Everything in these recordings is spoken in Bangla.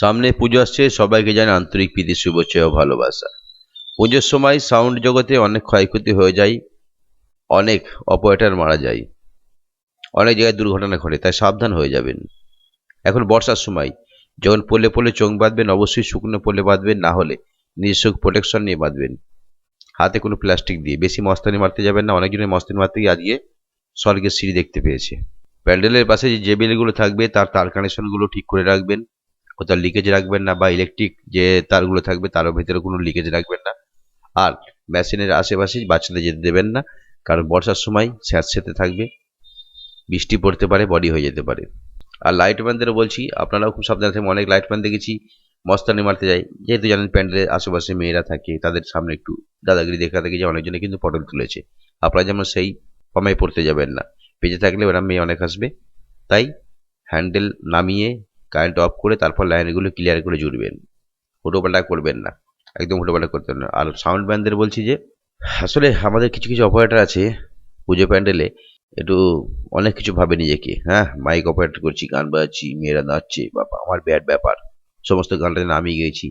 সামনে পুজো আসছে, সবাইকে জানে আন্তরিক প্রীতি, শুভেচ্ছা ও ভালোবাসা। পুজোর সময় সাউন্ড জগতে অনেক ক্ষয়ক্ষতি হয়ে যায়, অনেক অপারেটর মারা যায়, অনেক জায়গায় দুর্ঘটনা ঘটে, তাই সাবধান হয়ে যাবেন। এখন বর্ষার সময়, যখন পড়লে পড়লে চোখ বাঁধবেন, অবশ্যই শুকনো পড়লে বাঁধবেন, না হলে নিজস্ব প্রোটেকশন নিয়ে বাঁধবেন। হাতে কোনো প্লাস্টিক দিয়ে, বেশি মস্তানি মারতে যাবেন না, অনেকজনের মস্তানি মারতে গিয়ে আজকে স্বর্গের সিঁড়ি দেখতে পেয়েছে। প্যান্ডেলের পাশে যে বেলগুলো থাকবে, তার তার কানেকশনগুলো ঠিক করে রাখবেন। কোথাও লিকেজ রাখবেন না বা ইলেকট্রিক যে তারগুলো থাকবে তারও ভেতরে কোনো লিকেজ রাখবেন না। আর মেশিনের আশেপাশে বাচ্চাদের যেতে দেবেন না, কারণ বর্ষার সময় স্যাঁত স্যাঁতস্যাঁতে থাকবে, বৃষ্টি পড়তে পারে, বডি হয়ে যেতে পারে। আর লাইটম্যানদেরও বলছি, আপনারাও খুব সাবধানে থাকবেন অনেক লাইটম্যান দেখেছি, মস্তানি মারতে যায়। যেহেতু জানেন প্যান্ডেলের আশেপাশে মেয়েরা থাকে, তাদের সামনে একটু দাদাগিরি দেখা দেখি যে অনেকজনে কিন্তু পটল তুলেছে। আপনারা যেমন সেই কমায় পড়তে যাবেন না। বেঁচে থাকলে ওরা মেয়ে অনেক আসবে তাই হ্যান্ডেল নামিয়ে কারেন্ট অফ করে তারপর লাইনগুলো ক্লিয়ার করে জুড়বেন। হুটোপাল্টা করবেন না, একদম হুটোপাল্টা করতে না। আর সাউন্ড ব্যান্ডদের বলছি যে, আসলে আমাদের কিছু কিছু অপারেটর আছে পুজো প্যান্ডেলে, একটু অনেক কিছু ভাবে নিজেকে। হ্যাঁ মাইক অপারেট করছি, গান বাজাচ্ছি, মেয়েরা নাচছে, বাবা, আমার ব্যাড ব্যাপার। সমস্ত গানটা নামিয়ে গিয়েছি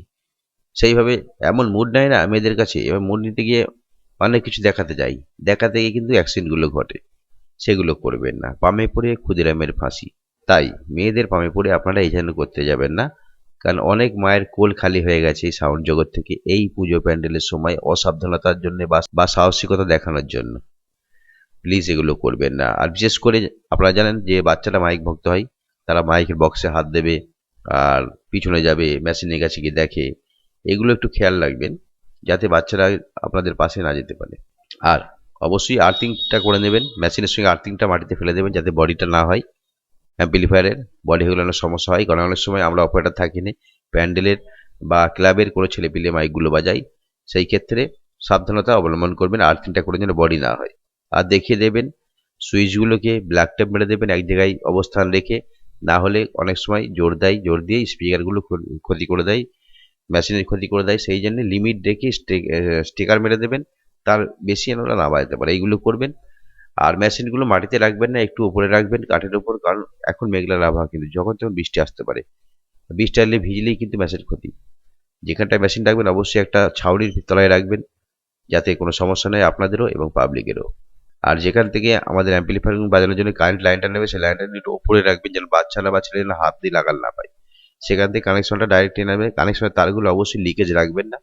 সেইভাবে এমন মুড নেয় না মেয়েদের কাছে, এবার মুড নিতে গিয়ে অনেক কিছু দেখাতে যাই। দেখাতে গিয়ে কিন্তু অ্যাক্সিডেন্টগুলো ঘটে, সেগুলো করবেন না। পামে পড়ে ক্ষুদিরামের ফাঁসি। তাই মেয়েদের পামে পড়ে আপনারা এই জন্য করতে যাবেন না। কারণ অনেক মায়ের কোল খালি হয়ে গেছে এই সাউন্ড জগৎ থেকে এই পুজো প্যান্ডেলের সময় অসাবধানতার জন্য বা সাহসিকতা দেখানোর জন্য। প্লিজ এগুলো করবেন না। আর বিশেষ করে আপনারা জানেন যে বাচ্চারা মাইক ভক্ত হয়, তারা মাইকের বক্সে হাত দেবে আর পিছনে যাবে, মেশিনের কাছে গিয়ে দেখে। এগুলো একটু খেয়াল রাখবেন যাতে বাচ্চারা আপনাদের পাশে না যেতে পারে। আর অবশ্যই আর্থিংটা করে নেবেন, মেশিনের সঙ্গে আর্থিংটা মাটিতে ফেলে দেবেন যাতে বডিটা না হয়। অ্যাম্পলিফায়ারের বডি অনেক সমস্যা হয়। কারণ অনেক সময় আমরা অপারেটার থাকি না প্যান্ডেলের বা ক্লাবের কোনো ছেলে পিলে মাইকগুলো বাজাই। সেই ক্ষেত্রে সাবধানতা অবলম্বন করবেন আর্থিংটা করে যেন বডি না হয়। আর দেখিয়ে দেবেন সুইচগুলোকে ব্ল্যাক টেপ মেরে দেবেন, এক জায়গায় অবস্থান রেখে। না হলে অনেক সময় জোর দেয়, জোর দিয়ে স্পিকারগুলো ক্ষতি করে দেয় মেশিনের ক্ষতি করে দেয়। সেই জন্য লিমিট রেখে স্টিকার মেরে দেবেন। তার বেশি যেন ওরা না বাজাতে পারে। এইগুলো করবেন। আর মেশিনগুলো মাটিতে রাখবেন না, একটু উপরে রাখবেন কাঠের উপর, কারণ এখন মেঘলার আবহাওয়া কিন্তু যখন তখন বৃষ্টি আসতে পারে। বৃষ্টি আসলে ভিজলেই কিন্তু মেশিন ক্ষতি। যেখানটায় মেশিন রাখবেন অবশ্যই একটা ছাউনির তলায় রাখবেন, যাতে কোনো সমস্যা নেই আপনাদেরও এবং পাবলিকেরও। আর যেখান থেকে আমাদের অ্যাম্পলিফায়ার বাজানোর জন্য কারেন্ট লাইনটা নেবে, সেই লাইনটা একটু উপরে রাখবেন, যেন বাচ্চারা বা ছেলেরা হাত দিয়ে লাগাল না পায়। সেখান থেকে কানেকশনটা ডাইরেক্ট নিয়ে নেবে। কানেকশনের তারগুলো অবশ্যই লিকেজ রাখবেন না।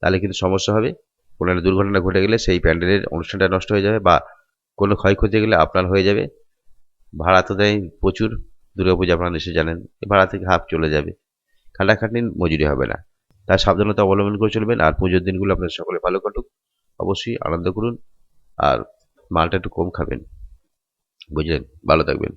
তাহলে কিন্তু সমস্যা হবে। কোনো একটা দুর্ঘটনা ঘটে গেলে সেই প্যান্ডেলের অনুষ্ঠানটা নষ্ট হয়ে যাবে বা কোনো ক্ষয়ক্ষতি গেলে আপনার হয়ে যাবে। ভাড়া তো দেয় প্রচুর। দুর্গাপূজা আপনারা নিশ্চয়ই জানেন ভাড়া থেকে হাফ চলে যাবে। খাটাখাটনি মজুরি হবে না। তার সাবধানতা অবলম্বন করে চলবেন আর পুজোর দিনগুলো আপনার সকলে ভালো কাটুক। অবশ্যই আনন্দ করুন আর মালটা একটু কম খাবেন। বুঝলেন? ভালো থাকবেন।